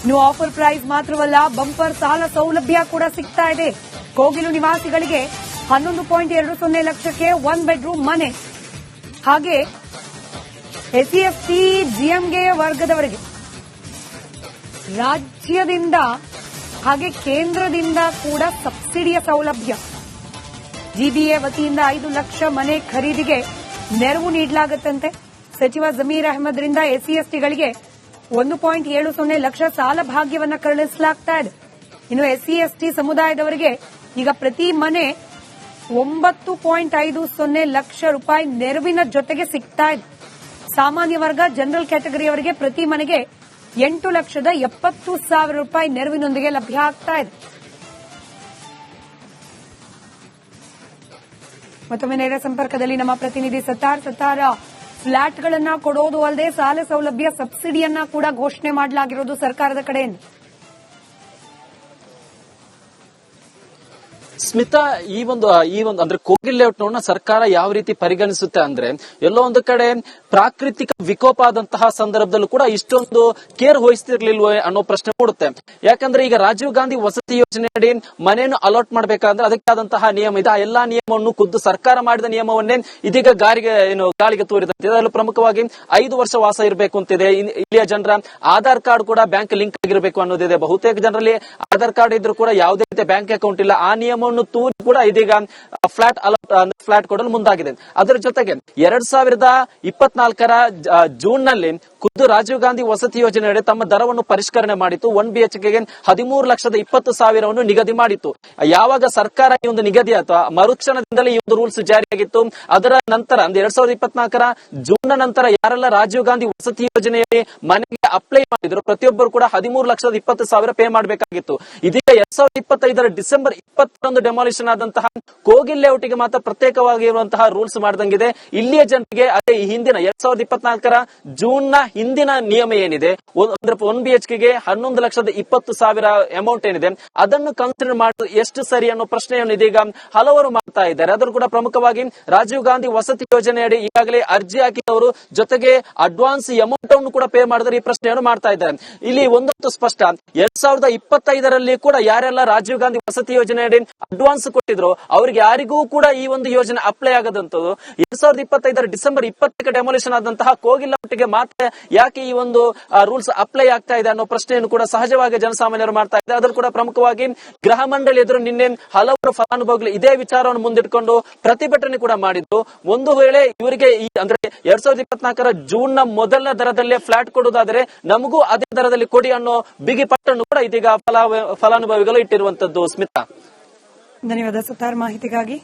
ಇನ್ನು offer price ಮಾತ್ರವಲ್ಲ bumper ಸಾಲ ಸೌಲಭ್ಯ ಕೂಡ ಸಿಗ್ತಾ ಇದೆ. ಕೋಗಿಲು ನಿವಾಸಿಗಳಿಗೆ ಹನ್ನೊಂದು ಪಾಯಿಂಟ್ ಎರಡು ಸೊನ್ನೆ ಲಕ್ಷಕ್ಕೆ ಒನ್ ಬೆಡ್ರೂಮ್ ಮನೆ. ಹಾಗೆ ಎಸ್ಸಿಎಫ್ಟಿ ಜಿಎಂಗೆ ವರ್ಗದವರಿಗೆ ರಾಜ್ಯದಿಂದ ಹಾಗೆ ಕೇಂದ್ರದಿಂದ ಕೂಡ ಸಬ್ಸಿಡಿಯ ಸೌಲಭ್ಯ. ಜಿಬಿಎ ವತಿಯಿಂದ ಐದು ಲಕ್ಷ ಮನೆ ಖರೀದಿಗೆ ನೆರವು ನೀಡಲಾಗುತ್ತಂತೆ. ಸಚಿವ ಜಮೀರ್ ಅಹಮದ್ರಿಂದ ಎಸ್ಸಿಎಸ್ಟಿಗಳಿಗೆ ಒಂದು ಪಾಯಿಂಟ್ ಏಳು ಸೊನ್ನೆ ಲಕ್ಷ ಸಾಲ ಭಾಗ್ಯವನ್ನ ಕರುಣಿಸಲಾಗ್ತಾ ಇದೆ. ಇನ್ನು ಎಸ್ಸಿ ಎಸ್ಟಿ ಸಮುದಾಯದವರಿಗೆ ಈಗ ಪ್ರತಿ ಮನೆ ಒಂಬತ್ತು ಪಾಯಿಂಟ್ ಐದು ಸೊನ್ನೆ ಲಕ್ಷ ರೂಪಾಯಿ ನೆರವಿನ ಜೊತೆಗೆ ಸಿಗ್ತಾ ಇದೆ. ಸಾಮಾನ್ಯ ವರ್ಗ ಜನರಲ್ ಕ್ಯಾಟಗರಿಯವರಿಗೆ ಪ್ರತಿ ಮನೆಗೆ ಎಂಟು ಲಕ್ಷದ ಎಪ್ಪತ್ತು ಸಾವಿರ ರೂಪಾಯಿ ನೆರವಿನೊಂದಿಗೆ ಲಭ್ಯ ಆಗ್ತಾ ಇದೆ. ಮತ್ತೊಮ್ಮೆ ನೇರ ಸಂಪರ್ಕದಲ್ಲಿ ನಮ್ಮ ಪ್ರತಿನಿಧಿ ಸತಾರ್. ಸತ್ತಾರ ಫ್ಲಾಟ್ಗಳನ್ನ ಕೊಡೋದು ಅಲ್ಲದೆ ಸಾಲ ಸೌಲಭ್ಯ ಸಬ್ಸಿಡಿಯನ್ನ ಕೂಡ ಘೋಷಣೆ ಮಾಡಲಾಗಿರೋದು ಸರ್ಕಾರದ ಕಡೆಯಿಂದ. ಸ್ಮಿತಾ, ಈ ಒಂದು ಈ ಒಂದು, ಅಂದ್ರೆ ಕೋಗಿಲ್ ಲೇಔಟ್ ಲೇಔಟ್ನ ಸರ್ಕಾರ ಯಾವ ರೀತಿ ಪರಿಗಣಿಸುತ್ತೆ ಅಂದ್ರೆ, ಎಲ್ಲೋ ಒಂದು ಕಡೆ ಪ್ರಾಕೃತಿಕ ವಿಕೋಪ ಆದಂತಹ ಸಂದರ್ಭದಲ್ಲೂ ಕೂಡ ಇಷ್ಟೊಂದು ಕೇರ್ ವಹಿಸ್ತಿರ್ಲಿಲ್ವೇ ಅನ್ನೋ ಪ್ರಶ್ನೆ ಮೂಡುತ್ತೆ. ಯಾಕಂದ್ರೆ ಈಗ ರಾಜೀವ್ ಗಾಂಧಿ ವಸತಿ ಯೋಜನೆಯಡಿ ಮನೆಯನ್ನು ಅಲಾಟ್ ಮಾಡಬೇಕಾದ್ರೆ ಅದಕ್ಕಾದಂತಹ ನಿಯಮ ಇದೆ. ಆ ಎಲ್ಲಾ ನಿಯಮವನ್ನು ಖುದ್ದು ಸರ್ಕಾರ ಮಾಡಿದ ನಿಯಮವನ್ನೇ ಇದೀಗ ಗಾರಿಗೆ, ಏನು, ಗಾಳಿಗೆ ತೋರಿದಂತೆ. ಅದರಲ್ಲೂ ಪ್ರಮುಖವಾಗಿ ಐದು ವರ್ಷ ವಾಸ ಇರಬೇಕು ಅಂತಿದೆ. ಇಲ್ಲಿಯ ಜನರ ಆಧಾರ್ ಕಾರ್ಡ್ ಕೂಡ ಬ್ಯಾಂಕ್ ಲಿಂಕ್ ಆಗಿರಬೇಕು ಅನ್ನೋದಿದೆ. ಬಹುತೇಕ ಜನರಲ್ಲಿ ಆಧಾರ್ ಕಾರ್ಡ್ ಇದ್ರೂ ಕೂಡ ಯಾವುದೇ ರೀತಿಯ ಬ್ಯಾಂಕ್ ಅಕೌಂಟ್ ಇಲ್ಲ. ಆ ನಿಯಮವನ್ನು ತೂರಿ ಕೂಡ ಇದೀಗ ಫ್ಲಾಟ್ ಅಲಾಟ್ ಫ್ಲಾಟ್ ಕೊಡಲು ಮುಂದಾಗಿದೆ. ಅದರ ಜೊತೆಗೆ ಎರಡ್ ಸಾವಿರದ ಇಪ್ಪತ್ನಾಲ್ಕರ ಜೂನ್ನಲ್ಲಿ ಖುದ್ದು ರಾಜೀವ್ ಗಾಂಧಿ ವಸತಿ ಯೋಜನೆಯಡಿ ತಮ್ಮ ದರವನ್ನು ಪರಿಷ್ಕರಣೆ ಮಾಡಿತ್ತು. ಒನ್ ಬಿ ಎಚ್ಗೆ ಹದಿಮೂರು ಲಕ್ಷದ ಇಪ್ಪತ್ತು ಸಾವಿರವನ್ನು ನಿಗದಿ ಮಾಡಿತ್ತು. ಯಾವಾಗ ಸರ್ಕಾರ ಈ ಒಂದು ನಿಗದಿ ಅಥವಾ ಮರುಕ್ಷಣದಿಂದಲೇ ಈ ಒಂದು ರೂಲ್ಸ್ ಜಾರಿಯಾಗಿತ್ತು, ಅದರ ನಂತರ ಅಂದ್ರೆ ಎರಡ್ ಸಾವಿರದ ಇಪ್ಪತ್ನಾಲ್ಕರ ಜೂನ್ ನಂತರ ಯಾರೆಲ್ಲ ರಾಜೀವ್ ಗಾಂಧಿ ವಸತಿ ಯೋಜನೆಯಲ್ಲಿ ಮನೆಗೆ ಅಪ್ಲೈ ಮಾಡಿದ್ರು, ಪ್ರತಿಯೊಬ್ಬರು ಕೂಡ ಹದಿಮೂರು ಲಕ್ಷದ ಇಪ್ಪತ್ತು ಸಾವಿರ ಪೇ ಮಾಡಬೇಕಾಗಿತ್ತು. ಇದೀಗ ಎರಡ್ ಸಾವಿರದ ಇಪ್ಪತ್ತೈದರ ಡಿಸೆಂಬರ್ ಇಪ್ಪತ್ತೊಂದು ಡೆಮಾಲಿಷನ್ ಆದಂತಹ ಕೋಗಿಲ್ ಲೇಔಟ್ಗೆ ಮಾತ್ರ ಪ್ರತ್ಯೇಕವಾಗಿರುವಂತಹ ರೂಲ್ಸ್ ಮಾಡಿದಂಗಿದೆ. ಇಲ್ಲಿಯ ಜನರಿಗೆ ಅದೇ ಈ ಹಿಂದಿನ ಎರಡ್ ಸಾವಿರದ ಇಪ್ಪತ್ನಾಲ್ಕರ ಜೂನ್ನ ಹಿಂದಿನ ನಿಯಮ ಏನಿದೆ? ಅಂದ್ರೆ ಒನ್ ಬಿ ಎಚ್ ಕೆಗೆ ಹನ್ನೊಂದು ಲಕ್ಷದ ಇಪ್ಪತ್ತು ಸಾವಿರ ಅಮೌಂಟ್ ಏನಿದೆ? ಅದನ್ನು ಕನ್ಸಿಡರ್ ಮಾಡೋದು ಎಷ್ಟು ಸರಿ ಅನ್ನೋ ಪ್ರಶ್ನೆಯನ್ನು ಇದೀಗ ಹಲವರು ಮಾಡ್ತಾ ಇದ್ದಾರೆ. ಅದರ ಕೂಡ ಪ್ರಮುಖವಾಗಿ ರಾಜೀವ್ ಗಾಂಧಿ ವಸತಿ ಯೋಜನೆಯಡಿ ಈಗಾಗಲೇ ಅರ್ಜಿ ಹಾಕಿದವರು ಜೊತೆಗೆ ಅಡ್ವಾನ್ಸ್ ಅಮೌಂಟ್ ಅನ್ನು ಕೂಡ ಪೇ ಮಾಡಿದ್ರೆ ಈ ಪ್ರಶ್ನೆಯನ್ನು ಮಾಡ್ತಾ ಇದ್ದಾರೆ. ಇಲ್ಲಿ ಒಂದೊತ್ತು ಸ್ಪಷ್ಟ. ಎರಡ್ ಸಾವಿರದ ಇಪ್ಪತ್ತೈದರಲ್ಲಿ ಕೂಡ ಯಾರೆಲ್ಲ ರಾಜೀವ್ ಗಾಂಧಿ ವಸತಿ ಯೋಜನೆಯಡಿ ಅಡ್ವಾನ್ಸ್ ಕೊಟ್ಟಿದ್ರು ಅವ್ರಿಗೆ ಯಾರಿಗೂ ಕೂಡ ಈ ಒಂದು ಯೋಜನೆ ಅಪ್ಲೈ ಆಗದಂತದ್ದು ಎರಡ್ ಸಾವಿರದ ಇಪ್ಪತ್ತೈದರ ಡಿಸೆಂಬರ್ ಇಪ್ಪತ್ತಕ್ಕೆ ಡೆಮೊಲಿಷನ್ ಆದಂತಹ ಕೋಗಿಲ ಒಟ್ಟಿಗೆ ಮಾತ್ರ ಯಾಕೆ ಈ ಒಂದು ರೂಲ್ಸ್ ಅಪ್ಲೈ ಆಗ್ತಾ ಇದೆ ಅನ್ನೋ ಪ್ರಶ್ನೆಯನ್ನು ಕೂಡ ಸಹಜವಾಗಿ ಜನಸಾಮಾನ್ಯರು ಮಾಡ್ತಾ ಇದ್ದಾರೆ. ಅದ್ರಲ್ಲಿ ಕೂಡ ಪ್ರಮುಖವಾಗಿ ಗೃಹ ಮಂಡಳಿ ಎದುರು ನಿನ್ನೆ ಹಲವಾರು ಫಲಾನುಭವಿಗಳು ಇದೇ ವಿಚಾರವನ್ನು ಮುಂದಿಟ್ಕೊಂಡು ಪ್ರತಿಭಟನೆ ಕೂಡ ಮಾಡಿದ್ರು ಒಂದು ವೇಳೆ ಇವರಿಗೆ ಈ, ಅಂದ್ರೆ ಎರಡ್ ಸಾವಿರದ ಇಪ್ಪತ್ನಾಲ್ಕರ ಜೂನ್ನ ಮೊದಲ ದರದಲ್ಲೇ ಫ್ಲಾಟ್ ಕೊಡುವುದಾದರೆ ನಮಗೂ ಅದೇ ದರದಲ್ಲಿ ಕೊಡಿ ಅನ್ನೋ ಬಿಗಿ ಪಟ್ಟನ್ನು ಕೂಡ ಇದೀಗ ಫಲ ಫಲಾನುಭವಿಗಳು ಇಟ್ಟಿರುವಂತದ್ದು ಸ್ಮಿತಾ. ಧನ್ಯವಾದ ಸತಾರ್ ಮಾಹಿತಿಗಾಗಿ.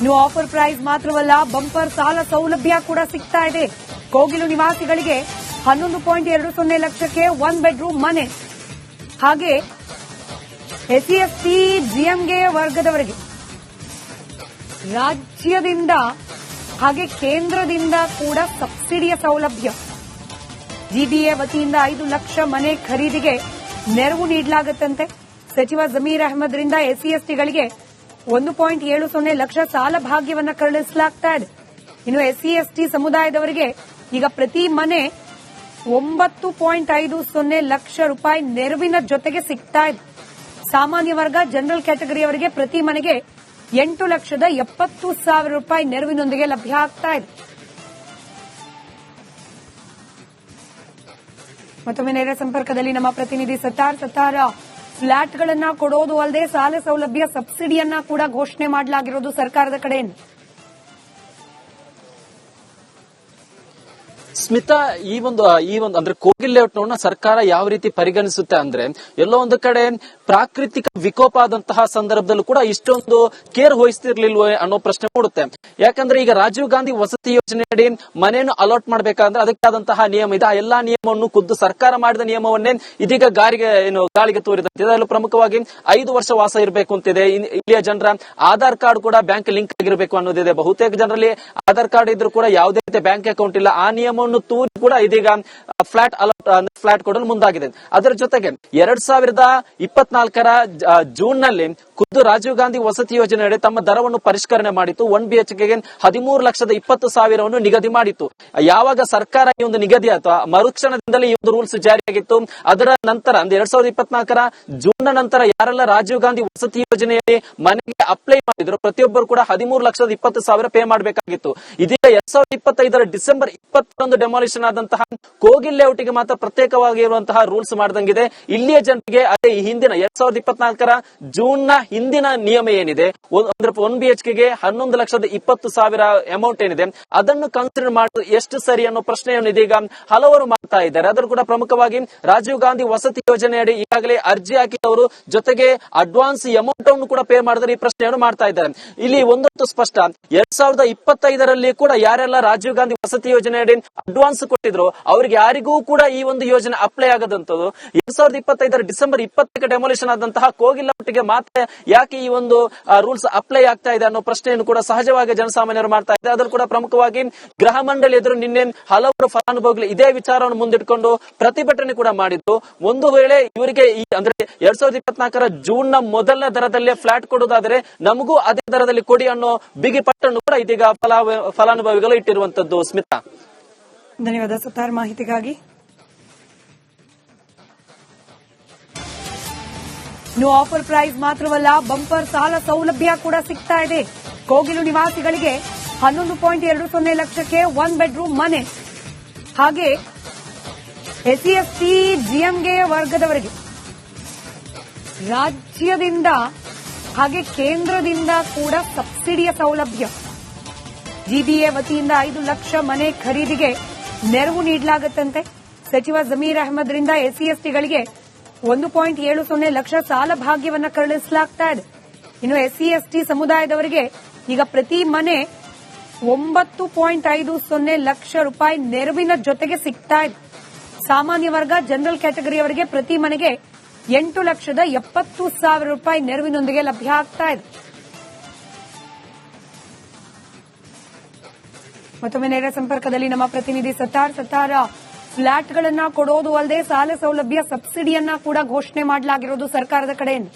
ಇನ್ನು ಆಫರ್ ಪ್ರೈಸ್ ಮಾತ್ರವಲ್ಲ ಬಂಪರ್ ಸಾಲ ಸೌಲಭ್ಯ ಕೂಡ ಸಿಗ್ತಾ ಇದೆ. ಕೋಗಿಲು ನಿವಾಸಿಗಳಿಗೆ ಹನ್ನೊಂದು ಪಾಯಿಂಟ್ ಎರಡು ಸೊನ್ನೆ ಲಕ್ಷಕ್ಕೆ ಒನ್ ಬೆಡ್ರೂಮ್ ಮನೆ. ಹಾಗೆ ಎಸ್ಸಿಎಸ್ಟಿ ಜಿಎಂಗೆ ವರ್ಗದವರಿಗೆ. ರಾಜ್ಯದಿಂದ ಹಾಗೆ ಕೇಂದ್ರದಿಂದ ಕೂಡ ಸಬ್ಸಿಡಿಯ ಸೌಲಭ್ಯ. ಜಿಡಿಎ ವತಿಯಿಂದ ಐದು ಲಕ್ಷ ಮನೆ ಖರೀದಿಗೆ ನೆರವು ನೀಡಲಾಗುತ್ತಂತೆ. ಸಚಿವ ಜಮೀರ್ ಅಹಮದ್ರಿಂದ ಎಸ್ಸಿಎಸ್ಟಿಗಳಿಗೆ ಒಂದು ಪಾಯಿಂಟ್ ಏಳು ಸೊನ್ನೆ ಲಕ್ಷ ಸಾಲ ಭಾಗ್ಯವನ್ನು ಕರುಣಿಸಲಾಗ್ತಾ ಇದೆ. ಇನ್ನು ಎಸ್ಸಿಎಸ್ಟಿ ಸಮುದಾಯದವರಿಗೆ ಈಗ ಪ್ರತಿ ಮನೆ ಒಂಬತ್ತು ಪಾಯಿಂಟ್ ಐದು ಸೊನ್ನೆ ಲಕ್ಷ ರೂಪಾಯಿ ನೆರವಿನ ಜೊತೆಗೆ ಸಿಗ್ತಾ ಇದೆ. ಸಾಮಾನ್ಯ ವರ್ಗ, ಜನರಲ್ ಕ್ಯಾಟಗರಿಯವರಿಗೆ ಪ್ರತಿ ಮನೆಗೆ ಎಂಟು ಲಕ್ಷದ ಎಪ್ಪತ್ತು ಸಾವಿರ ರೂಪಾಯಿ ನೆರವಿನೊಂದಿಗೆ ಲಭ್ಯ ಆಗ್ತಾ ಇದೆ. ಮತ್ತೊಮ್ಮೆ ನೇರ ಸಂಪರ್ಕದಲ್ಲಿ ನಮ್ಮ ಪ್ರತಿನಿಧಿ ಸತಾರ್. ಸತಾರ, ಫ್ಲಾಟ್ಗಳನ್ನ ಕೊಡೋದು ಅಲ್ಲದೆ ಸಾಲ ಸೌಲಭ್ಯ ಸಬ್ಸಿಡಿಯನ್ನ ಕೂಡ ಘೋಷಣೆ ಮಾಡಲಾಗಿರೋದು ಸರ್ಕಾರದ ಕಡೆಯಿಂದ. ಸ್ಮಿತಾ, ಈ ಒಂದು ಈ ಒಂದು, ಅಂದ್ರೆ ಕೋಗಿಲ್ ಸರ್ಕಾರ ಯಾವ ರೀತಿ ಪರಿಗಣಿಸುತ್ತೆ ಅಂದ್ರೆ, ಎಲ್ಲೋ ಒಂದು ಕಡೆ ಪ್ರಾಕೃತಿಕ ವಿಕೋಪ ಆದಂತಹ ಸಂದರ್ಭದಲ್ಲೂ ಕೂಡ ಇಷ್ಟೊಂದು ಕೇರ್ ವಹಿಸ್ತಿರ್ಲಿಲ್ವೇ ಅನ್ನೋ ಪ್ರಶ್ನೆ ಮೂಡುತ್ತೆ. ಯಾಕಂದ್ರೆ ಈಗ ರಾಜೀವ್ ಗಾಂಧಿ ವಸತಿ ಯೋಜನೆಯಡಿ ಮನೆಯನ್ನು ಅಲಾಟ್ ಅದಕ್ಕೆ ಅದಕ್ಕಾದಂತಹ ನಿಯಮ ಇದೆ. ಆ ಎಲ್ಲಾ ನಿಯಮವನ್ನು ಖುದ್ದು ಸರ್ಕಾರ ಮಾಡಿದ ನಿಯಮವನ್ನೇ ಇದೀಗ ಗಾರಿಗೆ, ಏನು, ಗಾಳಿಗೆ ತೋರಿದಂತೆ. ಇದರಲ್ಲೂ ಪ್ರಮುಖವಾಗಿ ಐದು ವರ್ಷ ವಾಸ ಇರಬೇಕು ಅಂತಿದೆ. ಇಲ್ಲಿಯ ಜನರ ಆಧಾರ್ ಕಾರ್ಡ್ ಕೂಡ ಬ್ಯಾಂಕ್ ಲಿಂಕ್ ಆಗಿರಬೇಕು ಅನ್ನೋದಿದೆ. ಬಹುತೇಕ ಜನರಲ್ಲಿ ಆಧಾರ್ ಕಾರ್ಡ್ ಇದ್ರೂ ಕೂಡ ಯಾವುದೇ ರೀತಿಯ ಬ್ಯಾಂಕ್ ಅಕೌಂಟ್ ಇಲ್ಲ. ಆ ನಿಯಮವನ್ನು ತೂರಿ ಕೂಡ ಇದೀಗ ಫ್ಲಾಟ್ ಅಲರ್ಟ್ ಫ್ಲಾಟ್ ಕೊಡಲು ಮುಂದಾಗಿದೆ. ಅದರ ಜೊತೆಗೆ ಎರಡ್ ಸಾವಿರದ ಇಪ್ಪತ್ನಾಲ್ಕರ ಜೂನ್ನಲ್ಲಿ ಖುದ್ದು ರಾಜೀವ್ ಗಾಂಧಿ ವಸತಿ ಯೋಜನೆಯಡಿ ತಮ್ಮ ದರವನ್ನು ಪರಿಷ್ಕರಣೆ ಮಾಡಿತ್ತು. ಒನ್ ಬಿ ಎಚ್ಗೆ ಹದಿಮೂರು ಲಕ್ಷದ ಇಪ್ಪತ್ತು ಸಾವಿರವನ್ನು ನಿಗದಿ ಮಾಡಿತ್ತು. ಯಾವಾಗ ಸರ್ಕಾರ ಈ ಒಂದು ನಿಗದಿ ಅಥವಾ ಆ ಮರುಕ್ಷಣದಿಂದಲೇ ಈ ಒಂದು ರೂಲ್ಸ್ ಜಾರಿಯಾಗಿತ್ತು. ಅದರ ನಂತರ, ಅಂದ್ರೆ ಎರಡ್ ಸಾವಿರದ ಇಪ್ಪತ್ನಾಲ್ಕರ ಜೂನ್ ನಂತರ ಯಾರೆಲ್ಲ ರಾಜೀವ್ ಗಾಂಧಿ ವಸತಿ ಯೋಜನೆಯಲ್ಲಿ ಮನೆಗೆ ಅಪ್ಲೈ ಮಾಡಿದ್ರು, ಪ್ರತಿಯೊಬ್ಬರು ಕೂಡ ಹದಿಮೂರು ಲಕ್ಷದ ಇಪ್ಪತ್ತು ಸಾವಿರ ಪೇ ಮಾಡಬೇಕಾಗಿತ್ತು. ಇದೀಗ ಎರಡ್ ಸಾವಿರದ ಇಪ್ಪತ್ತೈದರ ಡಿಸೆಂಬರ್ ಇಪ್ಪತ್ತೊಂದು ಡೆಮಾಲಿಷನ್ ಆದಂತಹ ಕೋಗಿಲ್ ಲೇಔಟ್ಗೆ ಮಾತ್ರ ಪ್ರತ್ಯೇಕವಾಗಿರುವಂತಹ ರೂಲ್ಸ್ ಮಾಡಿದಂಗಿದೆ. ಇಲ್ಲಿಯ ಜನರಿಗೆ ಅದೇ ಈ ಹಿಂದಿನ ಎರಡ್ ಸಾವಿರದ ಇಪ್ಪತ್ನಾಲ್ಕರ ಜೂನ್ನ ಹಿಂದಿನ ನಿಯಮ ಏನಿದೆ? ಅಂದ್ರೆ ಒನ್ ಬಿ ಎಚ್ಗೆ ಹನ್ನೊಂದು ಲಕ್ಷದ ಇಪ್ಪತ್ತು ಸಾವಿರ ಅಮೌಂಟ್ ಏನಿದೆ? ಅದನ್ನು ಕನ್ಸಿಡರ್ ಮಾಡೋದು ಎಷ್ಟು ಸರಿ ಅನ್ನೋ ಪ್ರಶ್ನೆಯನ್ನು ಇದೀಗ ಹಲವರು ಮಾಡ್ತಾ ಇದ್ದಾರೆ. ಅದರ ಕೂಡ ಪ್ರಮುಖವಾಗಿ ರಾಜೀವ್ ಗಾಂಧಿ ವಸತಿ ಯೋಜನೆಯಡಿ ಈಗಾಗಲೇ ಅರ್ಜಿ ಹಾಕಿದವರು ಜೊತೆಗೆ ಅಡ್ವಾನ್ಸ್ ಅಮೌಂಟ್ ಅನ್ನು ಕೂಡ ಪೇ ಮಾಡಿದ್ರೆ ಈ ಪ್ರಶ್ನೆಯನ್ನು ಮಾಡ್ತಾ ಇದ್ದಾರೆ. ಇಲ್ಲಿ ಒಂದಷ್ಟು ಸ್ಪಷ್ಟ. ಎರಡ್ ಸಾವಿರದ ಇಪ್ಪತ್ತೈದರಲ್ಲಿ ಕೂಡ ಯಾರೆಲ್ಲ ರಾಜೀವ್ ಗಾಂಧಿ ವಸತಿ ಯೋಜನೆಯಡಿ ಅಡ್ವಾನ್ಸ್ ಕೊಟ್ಟಿದ್ರು ಅವ್ರಿಗೆ ಯಾರಿಗೂ ಕೂಡ ಈ ಒಂದು ಯೋಜನೆ ಅಪ್ಲೈ ಆಗದಂತದ್ದು ಎರಡ್ ಸಾವಿರದ ಇಪ್ಪತ್ತೈದರ ಡಿಸೆಂಬರ್ ಇಪ್ಪತ್ತಕ್ಕೆ ಡೆಮೊಲೇಷನ್ ಆದಂತಹ ಕೋಗಿಲ್ಲ ಒಟ್ಟಿಗೆ ಮಾತ್ರ ಯಾಕೆ ಈ ಒಂದು ರೂಲ್ಸ್ ಅಪ್ಲೈ ಆಗ್ತಾ ಇದೆ ಅನ್ನೋ ಪ್ರಶ್ನೆಯನ್ನು ಕೂಡ ಸಹಜವಾಗಿ ಜನಸಾಮಾನ್ಯರು ಮಾಡ್ತಾ ಇದ್ದಾರೆ. ಅದರಲ್ಲಿ ಕೂಡ ಪ್ರಮುಖವಾಗಿ ಗೃಹ ಮಂಡಳಿ ಎದುರು ನಿನ್ನೆ ಹಲವರು ಫಲಾನುಭವಿಗಳು ಇದೇ ವಿಚಾರವನ್ನು ಮುಂದಿಟ್ಕೊಂಡು ಪ್ರತಿಭಟನೆ ಕೂಡ ಮಾಡಿದ್ದು. ಒಂದು ವೇಳೆ ಇವರಿಗೆ ಈ, ಅಂದ್ರೆ ಎರಡ್ ಸಾವಿರದ ಇಪ್ಪತ್ನಾಲ್ಕರ ಜೂನ್ನ ಮೊದಲನೇ ದರದಲ್ಲಿ ಫ್ಲಾಟ್ ಕೊಡುವುದಾದರೆ ನಮಗೂ ಅದೇ ದರದಲ್ಲಿ ಕೊಡಿ ಅನ್ನೋ ಬಿಗಿ ಪಟ್ಟನ್ನು ಕೂಡ ಇದೀಗ ಫಲಾ- ಫಲಾನುಭವಿಗಳು ಇಟ್ಟಿರುವಂತದ್ದು ಸ್ಮಿತಾ. ಧನ್ಯವಾದ ಸುತಾರ್ ಮಾಹಿತಿಗಾಗಿ. ಇನ್ನು ಆಫರ್ ಪ್ರೈಸ್ ಮಾತ್ರವಲ್ಲ ಬಂಪರ್ ಸಾಲ ಸೌಲಭ್ಯ ಕೂಡ ಸಿಗ್ತಾ ಇದೆ. ಕೋಗಿಲು ನಿವಾಸಿಗಳಿಗೆ ಹನ್ನೊಂದು ಪಾಯಿಂಟ್ ಎರಡು ಸೊನ್ನೆ ಲಕ್ಷಕ್ಕೆ ಒನ್ ಬೆಡ್ರೂಮ್ ಮನೆ. ಹಾಗೆ ಎಸ್ಸಿ ಎಸ್ಟಿ ಜಿಎಂಗೆ ವರ್ಗದವರಿಗೆ. ರಾಜ್ಯದಿಂದ, ಹಾಗೆ ಕೇಂದ್ರದಿಂದ ಕೂಡ ಸಬ್ಸಿಡಿಯ ಸೌಲಭ್ಯ. ಜಿಬಿಎ ವತಿಯಿಂದ ಐದು ಲಕ್ಷ ಮನೆ ಖರೀದಿಗೆ ನೆರವು ನೀಡಲಾಗುತ್ತಂತೆ. ಸಚಿವ ಜಮೀರ್ ಅಹಮದ್ರಿಂದ ಎಸ್ಸಿ ಎಸ್ಟಿಗಳಿಗೆ ಒಂದು ಪಾಯಿಂಟ್ ಏಳು ಸೊನ್ನೆ ಲಕ್ಷ ಸಾಲ ಭಾಗ್ಯವನ್ನು ಕರುಣಿಸಲಾಗ್ತಾ ಇದೆ. ಇನ್ನು ಎಸ್ಸಿ ಎಸ್ಟಿ ಸಮುದಾಯದವರಿಗೆ ಈಗ ಪ್ರತಿ ಮನೆ ಒಂಬತ್ತು ಪಾಯಿಂಟ್ ಐದು ಸೊನ್ನೆ ಲಕ್ಷ ರೂಪಾಯಿ ನೆರವಿನ ಜೊತೆಗೆ ಸಿಗ್ತಾ ಇದೆ. ಸಾಮಾನ್ಯ ವರ್ಗ, ಜನರಲ್ ಕ್ಯಾಟಗರಿಯವರಿಗೆ ಪ್ರತಿ ಮನೆಗೆ ಎಂಟು ಲಕ್ಷದ ಎಪ್ಪತ್ತು ಸಾವಿರ ರೂಪಾಯಿ ನೆರವಿನೊಂದಿಗೆ ಲಭ್ಯ ಆಗ್ತಾ ಇದೆ. ಮತ್ತೊಮ್ಮೆ ನೇರ ಸಂಪರ್ಕದಲ್ಲಿ ನಮ್ಮ ಪ್ರತಿನಿಧಿ ಸತಾರ್. ಸತಾರ, ಫ್ಲಾಟ್ಗಳನ್ನ ಕೊಡೋದು ಅಲ್ಲದೆ ಸಾಲ ಸೌಲಭ್ಯ ಸಬ್ಸಿಡಿಯನ್ನ ಕೂಡ ಘೋಷಣೆ ಮಾಡಲಾಗಿರೋದು ಸರ್ಕಾರದ ಕಡೆಯಿಂದ.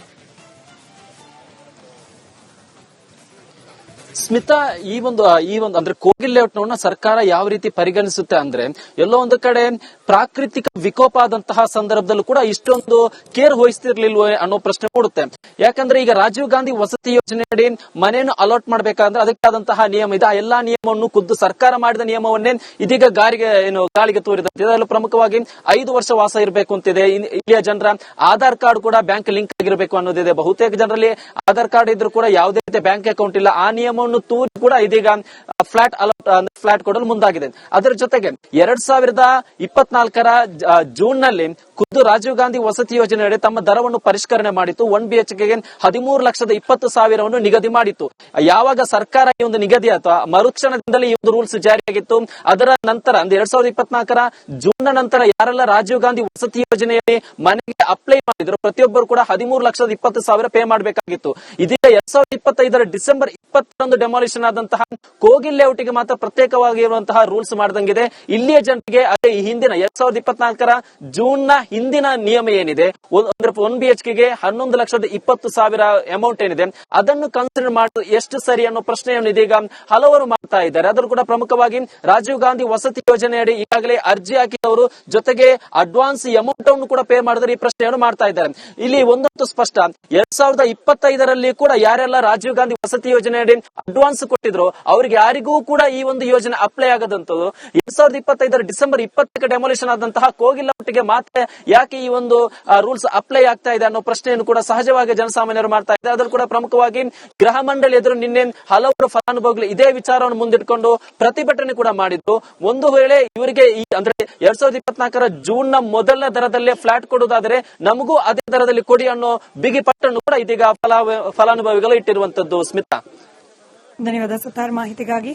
ಸ್ಮಿತಾ, ಈ ಒಂದು ಈ ಒಂದು, ಅಂದ್ರೆ ಕೋಗಿಲ್ ಲೇಔಟ್ನ ಸರ್ಕಾರ ಯಾವ ರೀತಿ ಪರಿಗಣಿಸುತ್ತೆ ಅಂದ್ರೆ, ಎಲ್ಲೋ ಒಂದು ಕಡೆ ಪ್ರಾಕೃತಿಕ ವಿಕೋಪ ಆದಂತಹ ಸಂದರ್ಭದಲ್ಲೂ ಕೂಡ ಇಷ್ಟೊಂದು ಕೇರ್ ವಹಿಸ್ತಿರ್ಲಿಲ್ವೇ ಅನ್ನೋ ಪ್ರಶ್ನೆ ಮೂಡುತ್ತೆ. ಯಾಕಂದ್ರೆ ಈಗ ರಾಜೀವ್ ಗಾಂಧಿ ವಸತಿ ಯೋಜನೆಯಡಿ ಮನೆಯನ್ನು ಅಲಾಟ್ ಅದಕ್ಕೆ ಅದಕ್ಕಾದಂತಹ ನಿಯಮ ಇದೆ. ಆ ಎಲ್ಲಾ ನಿಯಮವನ್ನು ಖುದ್ದು ಸರ್ಕಾರ ಮಾಡಿದ ನಿಯಮವನ್ನೇ ಇದೀಗ ಗಾರಿಗೆ, ಏನು, ಗಾಳಿಗೆ ತೋರಿದಂತೆ. ಅದರಲ್ಲೂ ಪ್ರಮುಖವಾಗಿ ಐದು ವರ್ಷ ವಾಸ ಇರಬೇಕು ಅಂತಿದೆ. ಇಲ್ಲಿಯ ಜನರ ಆಧಾರ್ ಕಾರ್ಡ್ ಕೂಡ ಬ್ಯಾಂಕ್ ಲಿಂಕ್ ಆಗಿರಬೇಕು ಅನ್ನೋದಿದೆ. ಬಹುತೇಕ ಜನರಲ್ಲಿ ಆಧಾರ್ ಕಾರ್ಡ್ ಇದ್ರೂ ಕೂಡ ಯಾವುದೇ ರೀತಿಯ ಬ್ಯಾಂಕ್ ಅಕೌಂಟ್ ಇಲ್ಲ. ಆ ನಿಯಮವನ್ನು ತೂರಿ ಕೂಡ ಇದೀಗ ಫ್ಲಾಟ್ ಅಲರ್ಟ್ ಫ್ಲಾಟ್ ಕೊಡಲು ಮುಂದಾಗಿದೆ. ಅದರ ಜೊತೆಗೆ ಎರಡ್ ಸಾವಿರದ ಇಪ್ಪತ್ನಾಲ್ಕರ ಜೂನ್ನಲ್ಲಿ ಖುದ್ದು ರಾಜೀವ್ ಗಾಂಧಿ ವಸತಿ ಯೋಜನೆಯಡಿ ತಮ್ಮ ದರವನ್ನು ಪರಿಷ್ಕರಣೆ ಮಾಡಿತ್ತು. ಒನ್ ಬಿ ಎಚ್ಗೆ ಹದಿಮೂರು ಲಕ್ಷದ ಇಪ್ಪತ್ತು ಸಾವಿರವನ್ನು ನಿಗದಿ ಮಾಡಿತ್ತು. ಯಾವಾಗ ಸರ್ಕಾರ ಈ ಒಂದು ನಿಗದಿ ಅಥವಾ ಮರುಕ್ಷಣದಿಂದಲೇ ಈ ಒಂದು ರೂಲ್ಸ್ ಜಾರಿಯಾಗಿತ್ತು. ಅದರ ನಂತರ, ಅಂದ್ರೆ ಎರಡ್ ಸಾವಿರದ ಇಪ್ಪತ್ನಾಲ್ಕರ ಜೂನ್ ನಂತರ ಯಾರೆಲ್ಲ ರಾಜೀವ್ ಗಾಂಧಿ ವಸತಿ ಯೋಜನೆಯಲ್ಲಿ ಮನೆಗೆ ಅಪ್ಲೈ ಮಾಡಿದ್ರು, ಪ್ರತಿಯೊಬ್ಬರು ಕೂಡ ಹದಿಮೂರು ಲಕ್ಷದ ಇಪ್ಪತ್ತು ಸಾವಿರ ಪೇ ಮಾಡಬೇಕಾಗಿತ್ತು. ಇದೀಗ ಎರಡ್ ಸಾವಿರದ ಇಪ್ಪತ್ತೈದರ ಡಿಸೆಂಬರ್ ಇಪ್ಪತ್ತೊಂದು ಡೆಮಾಲಿಷನ್ ಆದಂತಹ ಕೋಗಿಲ್ ಲೇಔಟ್ಗೆ ಮಾತ್ರ ಪ್ರತ್ಯೇಕವಾಗಿರುವಂತಹ ರೂಲ್ಸ್ ಮಾಡಿದಂಗಿದೆ. ಇಲ್ಲಿಯ ಜನರಿಗೆ, ಅದೇ ಈ ಹಿಂದಿನ ಎರಡ್ ಸಾವಿರದ ಇಪ್ಪತ್ನಾಲ್ಕರ ಜೂನ್ನ ಹಿಂದಿನ ನಿಯಮ ಏನಿದೆ? ಅಂದ್ರೆ ಒನ್ ಬಿ ಎಚ್ಗೆ ಹನ್ನೊಂದು ಲಕ್ಷದ ಇಪ್ಪತ್ತು ಸಾವಿರ ಅಮೌಂಟ್ ಏನಿದೆ? ಅದನ್ನು ಕನ್ಸಿಡರ್ ಮಾಡೋದು ಎಷ್ಟು ಸರಿ ಅನ್ನೋ ಪ್ರಶ್ನೆಯನ್ನು ಇದೀಗ ಹಲವರು ಮಾಡ್ತಾ ಇದ್ದಾರೆ. ಅದರಲ್ಲೂ ಕೂಡ ಪ್ರಮುಖವಾಗಿ ರಾಜೀವ್ ಗಾಂಧಿ ವಸತಿ ಯೋಜನೆಯಡಿ ಈಗಾಗಲೇ ಅರ್ಜಿ ಹಾಕಿದವರು ಜೊತೆಗೆ ಅಡ್ವಾನ್ಸ್ ಅಮೌಂಟ್ ಅನ್ನು ಕೂಡ ಪೇ ಮಾಡಿದ್ರೆ ಈ ಪ್ರಶ್ನೆಯನ್ನು ಮಾಡ್ತಾ ಇದ್ದಾರೆ. ಇಲ್ಲಿ ಒಂದಂತೂ ಸ್ಪಷ್ಟ. ಎರಡ್ ಸಾವಿರದ ಇಪ್ಪತ್ತೈದರಲ್ಲಿ ಕೂಡ ಯಾರೆಲ್ಲ ರಾಜೀವ್ ಗಾಂಧಿ ವಸತಿ ಯೋಜನೆಯಡಿ ಅಡ್ವಾನ್ಸ್ ಕೊಟ್ಟಿದ್ರು ಅವ್ರಿಗೆ ಯಾರಿಗೂ ಕೂಡ ಈ ಒಂದು ಯೋಜನೆ ಅಪ್ಲೈ ಆಗದಂತದ್ದು ಎರಡ್ ಸಾವಿರದ ಇಪ್ಪತ್ತೈದರ ಡಿಸೆಂಬರ್ ಇಪ್ಪತ್ತಕ್ಕೆ ಡೆಮೊಲೇಷನ್ ಆದಂತಹ ಕೋಗಿಲ್ಲ ಒಟ್ಟಿಗೆ ಮಾತ್ರ ಯಾಕೆ ಈ ಒಂದು ರೂಲ್ಸ್ ಅಪ್ಲೈ ಆಗ್ತಾ ಇದೆ ಅನ್ನೋ ಪ್ರಶ್ನೆಯನ್ನು ಕೂಡ ಸಹಜವಾಗಿ ಜನಸಾಮಾನ್ಯರು ಮಾಡ್ತಾ ಇದ್ದಾರೆ. ಅದರಲ್ಲೂ ಕೂಡ ಪ್ರಮುಖವಾಗಿ ಗೃಹ ಮಂಡಳಿ ಎದುರು ನಿನ್ನೆ ಹಲವರು ಫಲಾನುಭವಿಗಳು ಇದೇ ವಿಚಾರವನ್ನು ಮುಂದಿಟ್ಕೊಂಡು ಪ್ರತಿಭಟನೆ ಕೂಡ ಮಾಡಿದ್ರು ಒಂದು ವೇಳೆ ಇವರಿಗೆ ಈ ಅಂದ್ರೆ ಎರಡ್ ಸಾವಿರದ ಇಪ್ಪತ್ನಾಲ್ಕರ ಜೂನ್ನ ಮೊದಲ ದರದಲ್ಲೇ ಫ್ಲಾಟ್ ಕೊಡುವುದಾದರೆ ನಮಗೂ ಅದೇ ದರದಲ್ಲಿ ಕೊಡಿ ಅನ್ನೋ ಬಿಗಿ ಪಟ್ಟನ್ನು ಕೂಡ ಇದೀಗ ಫಲಾ- ಫಲಾನುಭವಿಗಳು ಇಟ್ಟಿರುವಂತದ್ದು ಸ್ಮಿತಾ. ಧನ್ಯವಾದ ಸುತಾರ್ ಮಾಹಿತಿಗಾಗಿ.